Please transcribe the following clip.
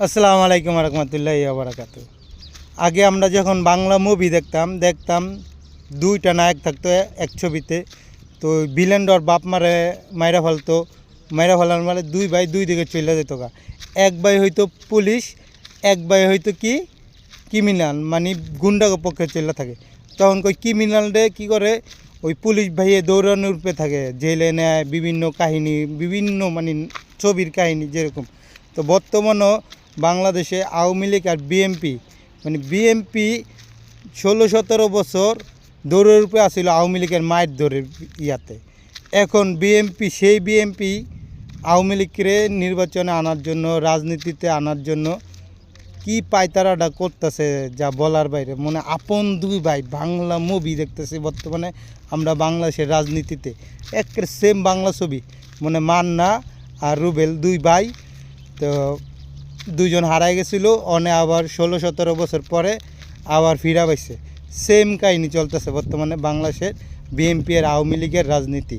আসসালামু আলাইকুম রহমতুল্লাহ বারাকাতু আগে আমরা যখন বাংলা মুভি দেখতাম দেখতাম দুইটা নায়ক থাকতো এক ছবিতে। তো বিলেন্ডর বাপ মারে মাইরা ফেলতো, মাইরা ফেলার মানে দুই ভাই দুই দিকে চলে যেত গা। এক ভাই হয়তো পুলিশ, এক ভাই হয়তো কি? ক্রিমিনাল মানে গুন্ডা পক্ষে চলে থাকে। তখন কই ক্রিমিনালরে কি করে? ওই পুলিশ ভাইয়ে দৌড়ানোর উপরে থাকে, জেলে নেয়, বিভিন্ন কাহিনী, বিভিন্ন মানে ছবির কাহিনী যেরকম। তো বর্তমানও বাংলাদেশে আওয়ামী লীগ আর বিএমপি মানে বিএমপি ষোলো সতেরো বছর দৌড়ের উপরে আসছিল আওয়ামী লীগের মায়ের দৌড়ের ইয়াতে। এখন বিএমপি সেই বিএমপি আওয়ামী লীগকে নির্বাচনে আনার জন্য, রাজনীতিতে আনার জন্য কি পায়তারাটা করতেছে যা বলার বাইরে? মানে আপন দুই ভাই বাংলা মুভি দেখতেছি বর্তমানে, আমরা বাংলাদেশের রাজনীতিতে। একের সেম বাংলা ছবি মানে মান্না আর রুবেল দুই ভাই। তো দুইজন হারাই গেছিল, অনে আবার ষোলো, সতেরো বছর পরে আবার ফিরা পাইছে। সেম কাহিনি চলতেছে বর্তমানে বাংলাদেশের বিএনপি এর আওয়ামী লীগের রাজনীতি।